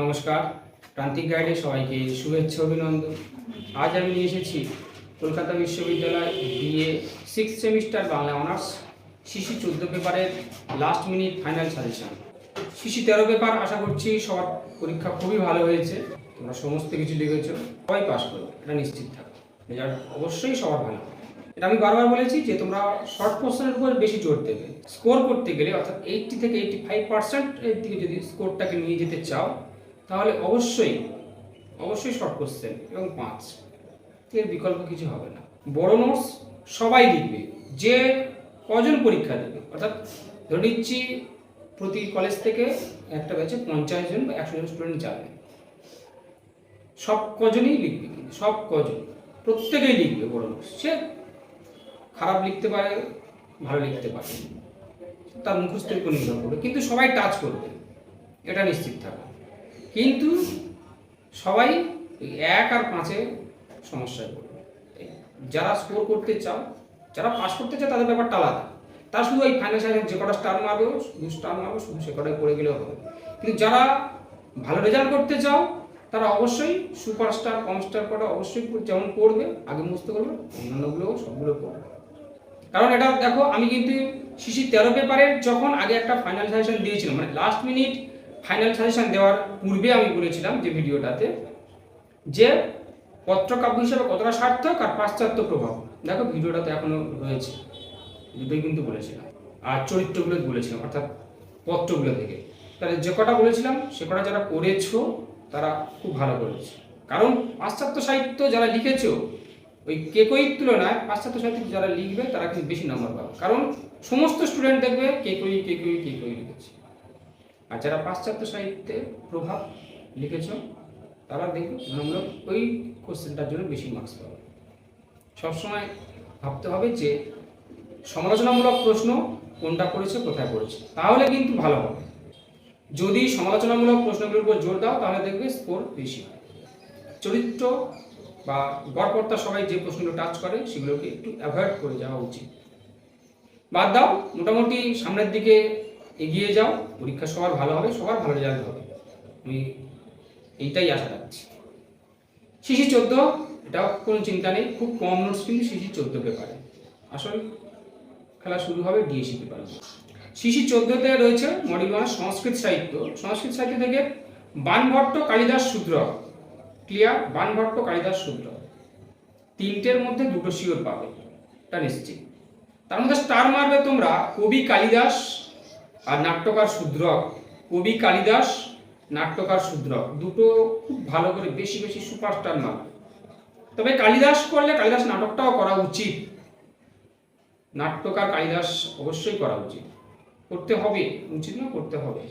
নমস্কার। প্রান্তিক গাইডে সবাইকে শুভেচ্ছা, অভিনন্দন। আজ আমি নিয়ে এসেছি কলকাতা বিশ্ববিদ্যালয় BA six semester Bangla honours শিশু চোদ্দ পেপারের লাস্ট মিনিট ফাইনাল সাজেশন শিশু তেরো পেপার আশা করছি সবার পরীক্ষা খুবই ভালো হয়েছে। তোমরা সমস্ত কিছু লিখেছো। সবাই পাস করো, এটা নিশ্চিত থাকো। রেজাল্ট অবশ্যই সবার ভালো। এটা আমি বারবার বলেছি যে তোমরা শর্ট কোশ্চেনের উপর বেশি জোর দেবে। স্কোর করতে গেলে অর্থাৎ এইটটি থেকে এইটটি ফাইভ পার্সেন্ট দিকে যদি স্কোরটাকে নিয়ে যেতে চাও তাহলে অবশ্যই অবশ্যই শর্ট কোশ্চেন এবং পাঁচ। এর বিকল্প কিছু হবে না। বড় নোটস সবাই লিখবে, যে কজন পরীক্ষা দেবে। অর্থাৎ ধরে নিচ্ছি, প্রতি কলেজ থেকে একটা ব্যাচে পঞ্চাশ জন বা একশো জন স্টুডেন্ট যাবে। সব কজনই লিখবে সব কজন। প্রত্যেকেই লিখবে বড় নোটস সে খারাপ লিখতে পারে, ভালো লিখতে পারে। তার মুখস্থের উপর নির্ভর করবে। কিন্তু সবাই টাচ করবে। এটা নিশ্চিত থাকো কিন্তু সবাই এক আর পাঁচে সমস্যায় পড়বে। যারা স্কোর করতে চাও, যারা পাস করতে চায় তাদের ব্যাপারটা আলাদা। তারা শুধু এই ফাইন্যান্সিয়াল যে কটা স্টার মারবে শুধু স্টার মারবে, শুধু সে কটাই পড়ে গেলেও হবে। কিন্তু যারা ভালো রেজাল্ট করতে চাও, তারা অবশ্যই সুপার স্টার কম স্টার কটা অবশ্যই যেমন পড়বে, আগে মুছতে করবে অন্যান্যগুলো সবগুলো পড়বে। কারণ এটা দেখো, আমি কিন্তু শিশি তেরো পেপারের যখন আগে একটা ফাইনাল সাজেশন দিয়েছিলাম মানে লাস্ট মিনিট ফাইনাল সাজেশন দেওয়ার পূর্বে আমি বলেছিলাম যে ভিডিওটাতে যে পত্রকাব্য হিসেবে কতটা সার্থক আর পাশ্চাত্য প্রভাব। দেখো ভিডিওটাতে এখনও রয়েছে। দুটোই কিন্তু বলেছিলাম। আর চরিত্রগুলো বলেছিলাম, অর্থাৎ পত্রগুলো থেকে। তাহলে যে কটা বলেছিলাম, সে কটা যারা পড়েছো, তারা খুব ভালো করেছে। কারণ পাশ্চাত্য সাহিত্য যারা লিখেছো, ওই কেকইর তুলনায় পাশ্চাত্য সাহিত্য যারা লিখবে, তারা কিন্তু বেশি নম্বর পাবে। কারণ সমস্ত স্টুডেন্ট দেখবে, কেকই কেকই কেকই লিখেছে। আর যারা পাশ্চাত্য সাহিত্যে প্রভাব লিখেছ, তারা দেখবে তুলনামূলক ওই কোশ্চেনটার জন্য বেশি মার্কস পাবে। সবসময় ভাবতে হবে যে সমালোচনামূলক প্রশ্ন কোনটা করেছে, কোথায় করেছে, তাহলে কিন্তু ভালো হবে। যদি সমালোচনামূলক প্রশ্নগুলোর উপর জোর দাও, তাহলে দেখবে স্কোর বেশি চরিত্র বা গড়পড়তা সবাই যে প্রশ্নগুলো টাচ করে, সেগুলোকে একটু অ্যাভয়েড করে যাওয়া উচিত। বাদ দাও, মোটামুটি সামনের দিকে এগিয়ে যাও, পরীক্ষা সবার ভালো হবে, সবার ভালো রেজাল্ট হবে। আমি এইটাই আশা রাখছি। শিশি চোদ্দ, এটাও কোনো চিন্তা নেই, খুব কম নোটস কিন্তু শিশি চোদ্দ পেপারে আসল খেলা শুরু হবে ডিএসি পেপারে শিশি চোদ্দতে রয়েছে মডিউল ওয়ান সংস্কৃত সাহিত্য। সংস্কৃত সাহিত্য থেকে বানভট্ট কালিদাস শূদ্র ক্লিয়ার বানভট্ট কালিদাস শূদ্র তিনটের মধ্যে দুটো শিওর পাবে, এটা নিশ্চিত। তার মধ্যে স্টার মারবে তোমরা কবি কালিদাস। আর নাট্যকার শূদ্রক, কবি কালিদাস, নাট্যকার শূদ্রক। দুটো খুব ভালো করে, বেশি বেশি সুপারস্টার মারবে তবে কালিদাস করলে কালিদাস নাটকটাও করা উচিত। নাট্যকার কালিদাস অবশ্যই করা উচিত। করতে হবে, উচিত না করতে হবে।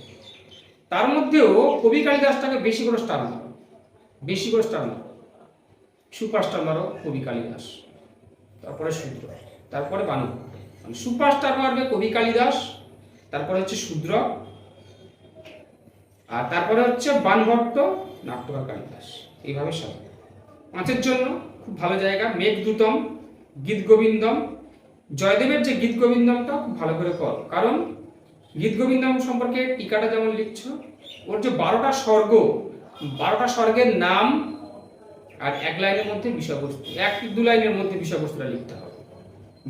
তার মধ্যেও কবি কালিদাসটাকে বেশি করে স্টার মারো। বেশি করে স্টার মারো। সুপারস্টার মারো কবি কালিদাস। তারপরে শূদ্র তারপরে বানু। মানে সুপারস্টার মারবে কবি কালিদাস তারপরে হচ্ছে শূদ্র, আর তারপরে হচ্ছে বানভট্ট নাট্যকার কালিদাস। এইভাবে সাজাবে পাঁচের জন্য খুব ভালো জায়গা মেঘদূতম গীত গোবিন্দম। জয়দেবের যে গীত গোবিন্দমটা খুব ভালো করে কর কারণ গীত গোবিন্দম সম্পর্কে টিকাটা যেমন লিখছ, ওর যে বারোটা স্বর্গ, বারোটা স্বর্গের নাম আর এক লাইনের মধ্যে বিষয়বস্তু, এক দু লাইনের মধ্যে বিষয়বস্তুটা লিখতে হবে।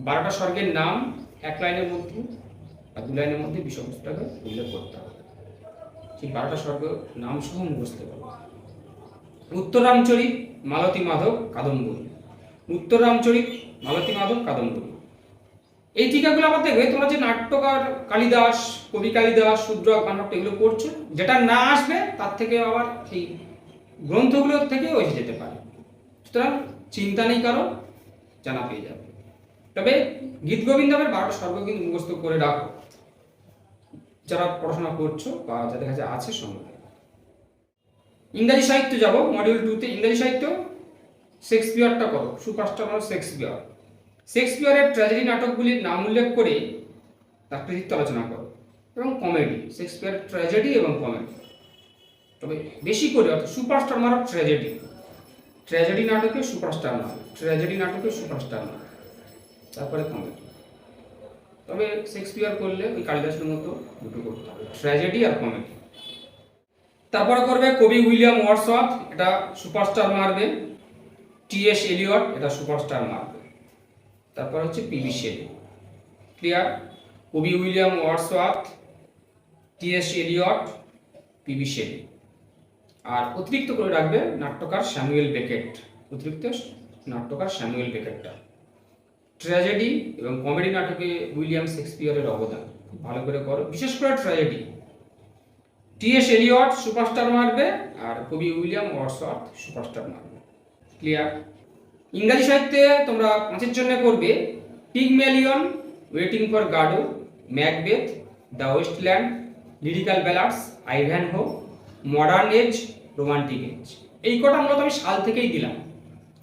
বারোটা স্বর্গের নাম, এক লাইনের মধ্যে আর দু লাইনের মধ্যে বিষয়বস্তুটাকে উল্লেখ করতে। হবে সেই বারোটা স্বর্গ নাম সহ মুখস্থ করবে উত্তর রামচরিত মালতী মাধব কাদম্বরী। উত্তর রামচরিত মালতী মাধব কাদম্বরী। এই টিকাগুলো আবার দেখবে, তোমরা যে নাট্যকার কালিদাস, কবি কালিদাস শূদ্রক বানভট্ট এগুলো পড়ছো, যেটা না আসবে, তার থেকে আবার এই গ্রন্থগুলোর থেকে এসে যেতে পারে। সুতরাং চিন্তা নেই কারও, জানা পেয়ে যাবে। তবে গীত গোবিন্দমের বারোটা সর্ব কিন্তু মুখস্থ করে রাখো। যারা পড়াশোনা করছ বা যাদের কাছে আছে সঙ্গে ইংরাজি সাহিত্য যাব মডিউল টুতে ইংরাজি সাহিত্য, শেক্সপিয়ারটা করো, সুপারস্টার হল শেক্সপিয়ার। শেক্সপিয়ারের ট্র্যাজেডি নাটকগুলির নাম উল্লেখ করে তার কৃতিত্ব আলোচনা করো, এবং কমেডি শেক্সপিয়ার ট্র্যাজেডি এবং কমেডি তবে বেশি করে, অর্থাৎ সুপারস্টার মারো ট্র্যাজেডি ট্র্যাজেডি নাটকে সুপারস্টার মারো ট্র্যাজেডি নাটকে সুপারস্টার মারো, তারপরে কমেডি তবে শেক্সপিয়ার করলে ওই কালিদাসের মতো দুটো করতে হবে। ট্র্যাজেডি আর কমেডি তারপরে করবে কবি উইলিয়াম ওয়ার্সওয়ার্থ, এটা সুপারস্টার মারবে। টি এস এলিয়ট, এটা সুপারস্টার মারবে। তারপর হচ্ছে পিবি শেলি ক্লিয়ার কবি William Wordsworth, T S Eliot PB Shelley আর অতিরিক্ত করে রাখবে নাট্যকার স্যামুয়েল বেকেট। অতিরিক্ত নাট্যকার স্যামুয়েল বেকেটটা। ট্র্যাজেডি এবং কমেডি নাটকে উইলিয়াম শেক্সপিয়ারের অবদান। খুব ভালো করে করো। বিশেষ করে tragedy. T S Eliot superstar মারবে আর কবি উইলিয়াম ওয়ার্সওয়ার্থ সুপারস্টার মারবে। ক্লিয়ার? ইংরাজি সাহিত্যে তোমরা পাঁচের জন্য করবে Pygmalion, waiting for Godot Macbeth, the Waste Land, lyrical ballads Ivanhoe modern age, romantic age. এই কটা মূলত আমি সাল থেকেই দিলাম।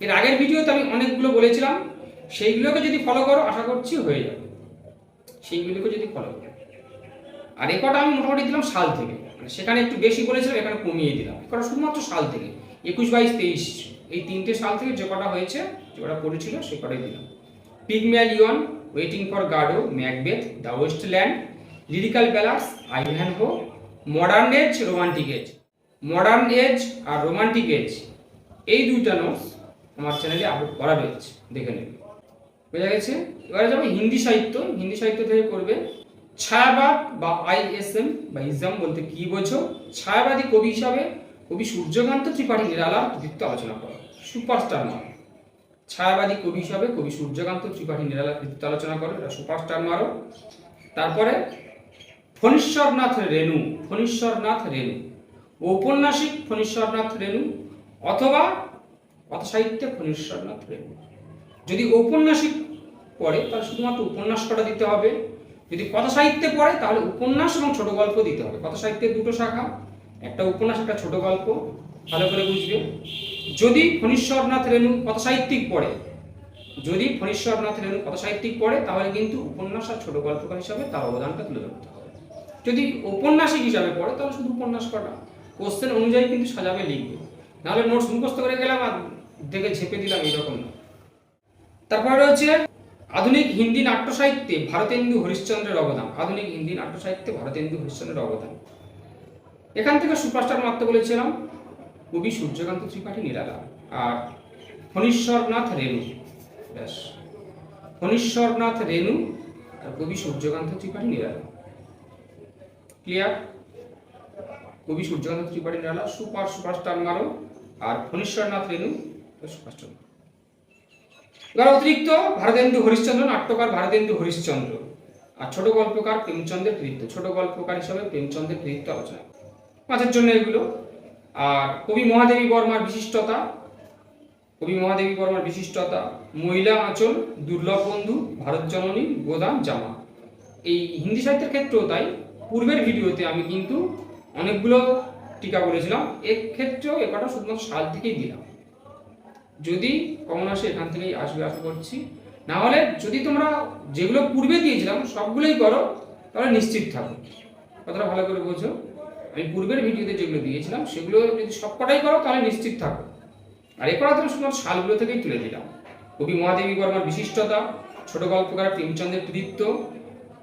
এর আগের ভিডিওতে আমি অনেকগুলো বলেছিলাম। সেইগুলোকে যদি ফলো করো, আশা করছি হয়ে যাবে। সেইগুলোকে যদি ফলো করো। আর কটা আমি মোটামুটি দিলাম সাল থেকে। মানে সেখানে একটু বেশি বলেছিলাম এখানে কমিয়ে দিলাম। কটা শুধুমাত্র সাল থেকে। একুশ, বাইশ, তেইশ, এই তিনটে সাল থেকে যে কটা হয়েছে, যে কটা পড়েছিল সে কটাই দিলাম। Pygmalion waiting for Godot, Macbeth, the Waste Land lyrical ballads Ivanhoe modern age, romantic age. Modern age R romantic age, এই দুইটা নোটস আমার চ্যানেলে আপলোড করা রয়েছে। দেখে নেবে বোঝা গেছে? এবারে যাব হিন্দি সাহিত্য। হিন্দি সাহিত্য থেকে করবে ছায়াবাদ বা আইএসএম বা ইসলাম বলতে কি বোঝো? ছায়াবাদী কবি হিসাবে কবি সূর্যকান্ত ত্রিপাঠী নিরালার কৃতিত্ব আলোচনা করো। সুপারস্টার মারো। ছায়াবাদী কবি হিসাবে কবি সূর্যকান্ত ত্রিপাঠী নিরালার কৃতিত্ব আলোচনা করো এটা সুপারস্টার মারো। তারপরে ফণীশ্বরনাথ রেণু ফণীশ্বরনাথ রেণু। ঔপন্যাসিক ফণীশ্বরনাথ রেণু অথবা কথা সাহিত্যে ফণীশ্বরনাথ রেণু। যদি ঔপন্যাসিক পড়ে, তাহলে শুধুমাত্র উপন্যাস কটা দিতে হবে? যদি কথা সাহিত্যে পড়ে, তাহলে উপন্যাস এবং ছোট গল্প দিতে হবে। কথা সাহিত্যের দুটো শাখা, একটা উপন্যাস, একটা ছোট গল্প, ভালো করে বুঝবে। যদি ফণীশ্বরনাথ রেণু কথা সাহিত্যিক পড়ে, যদি ফণীশ্বরনাথ রেণু কথা সাহিত্যিক পড়ে, তাহলে কিন্তু উপন্যাস আর ছোট গল্পকার হিসাবে তার অবদানটা তুলে ধরতে হবে। যদি ঔপন্যাসিক হিসাবে পড়ে, তাহলে শুধু উপন্যাস কটা। কোশ্চেন অনুযায়ী কিন্তু সাজাবে লিখবে। নাহলে নোটস মুখস্থ করে গেলাম আর দেখে ঝেপে দিলাম এরকম না। তারপরে রয়েছে আধুনিক হিন্দি নাট্য সাহিত্যে ভারতেন্দু হরিশ্চন্দ্রের অবদান। আধুনিক হিন্দি নাট্য সাহিত্যে ভারতেন্দু হরিশ্চন্দ্রের অবদান। এখান থেকে সুপারস্টার মারতে বলেছিলাম, কবি সূর্যকান্ত ত্রিপাঠী নিরালা আর ফণীশ্বরনাথ রেণু। ব্যাস। ফণীশ্বরনাথ রেণু আর কবি সূর্যকান্ত ত্রিপাঠী নিরালা। ক্লিয়ার কবি সূর্যকান্ত ত্রিপাঠী নিরালা, সুপার সুপারস্টার মারো। আর ফণীশ্বরনাথ রেণু সুপারস্টার এবার অতিরিক্ত ভারতেন্দু হরিশ্চন্দ্র, নাট্যকার ভারতেন্দু হরিশ্চন্দ্র আর ছোট গল্পকার প্রেমচন্দ্রের কৃতিত্ব। ছোট গল্পকার হিসাবে প্রেমচন্দ্রের কৃতিত্ব আলোচনা পাঁচের জন্য এগুলো। আর কবি মহাদেবী বর্মার বিশিষ্টতা। কবি মহাদেবী বর্মার বিশিষ্টতা, মহিলা আঁচল, দুর্লভ বন্ধু, ভারত জননী গোদাম জামা। এই হিন্দি সাহিত্যের ক্ষেত্রেও তাই। পূর্বের ভিডিওতে আমি কিন্তু অনেকগুলো টিকা বলেছিলাম। এক্ষেত্রেও ক্ষেত্রেও এ কটা শুধুমাত্র সাল থেকেই দিলাম। যদি কমন আসে এখান থেকেই আসবে, আশা করছি। না হলে যদি তোমরা যেগুলো পূর্বে দিয়েছিলাম, সবগুলোই করো, তাহলে নিশ্চিত থাকো। কথাটা ভালো করে বোঝো। আমি পূর্বের ভিডিওতে যেগুলো দিয়েছিলাম, সেগুলো যদি সবকটাই করো, তাহলে নিশ্চিত থাকো। আর এ করা তুমি শুধুমাত্র সালগুলো থেকেই তুলে দিলাম। কবি মহাদেবী বর্মার বিশিষ্টতা, ছোট গল্পকার প্রেমচন্দ্রের কৃতিত্ব,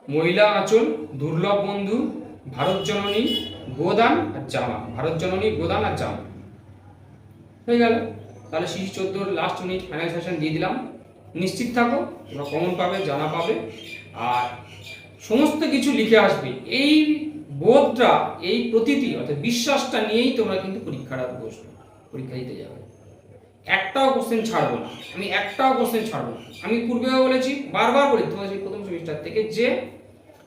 মহিলা আঁচল, দুর্লভ বন্ধু, ভারত জননী, গোদান আর জামা। ভারত জননী, গোদান আর জামা। হয়ে গেল। তাহলে শিশু চোদ্দোর লাস্ট মিনিট ফাইনাল সেশন দিয়ে দিলাম। নিশ্চিত থাকো, তোমরা কমন পাবে, জানা পাবে। আর সমস্ত কিছু লিখে আসবে। এই বোধটা, এই প্রতীতি, অর্থাৎ বিশ্বাসটা নিয়েই তোমরা কিন্তু পরীক্ষাটা বসবে। পরীক্ষা দিতে যাবে। একটাও কোশ্চেন ছাড়বো না। আমি একটাও কোশ্চেন ছাড়বো না। আমি পূর্বেও বলেছি, বারবার বলি তোমাদের প্রথম সেমিস্টার থেকে যে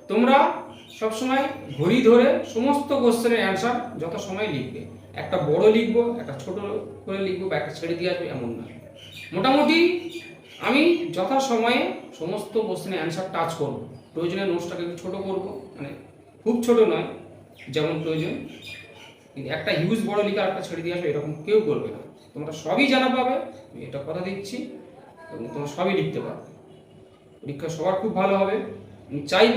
তোমরা সবসময় ঘড়ি ধরে সমস্ত কোশ্চেনের অ্যান্সার যত সময় লিখবে। একটা বড় লিখব, একটা ছোট করে লিখব, বা একটা ছেড়ে দিয়ে আসবে, এমন না মোটামুটি আমি যথা সময়ে সমস্ত কোশ্চেনের অ্যান্সার টাচ করব। প্রয়োজনে নোটসটাকে একটু ছোটো করব মানে খুব ছোট নয়, যেমন প্রয়োজন। কিন্তু একটা হিউজ বড় লিখে একটা ছেড়ে দিয়ে আসবে, এরকম কেউ করবে না। তোমরা সবই জানা পাবে, আমি এটা কথা দিচ্ছি, এবং তোমরা সবই লিখতে পারবে পরীক্ষা সবার খুব ভালো হবে। আমি চাইব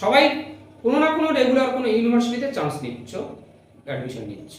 সবাই কোনো না কোনো রেগুলার কোনো ইউনিভার্সিটিতে চান্স নিচ্ছ। অ্যাডমিশন নিচ্ছ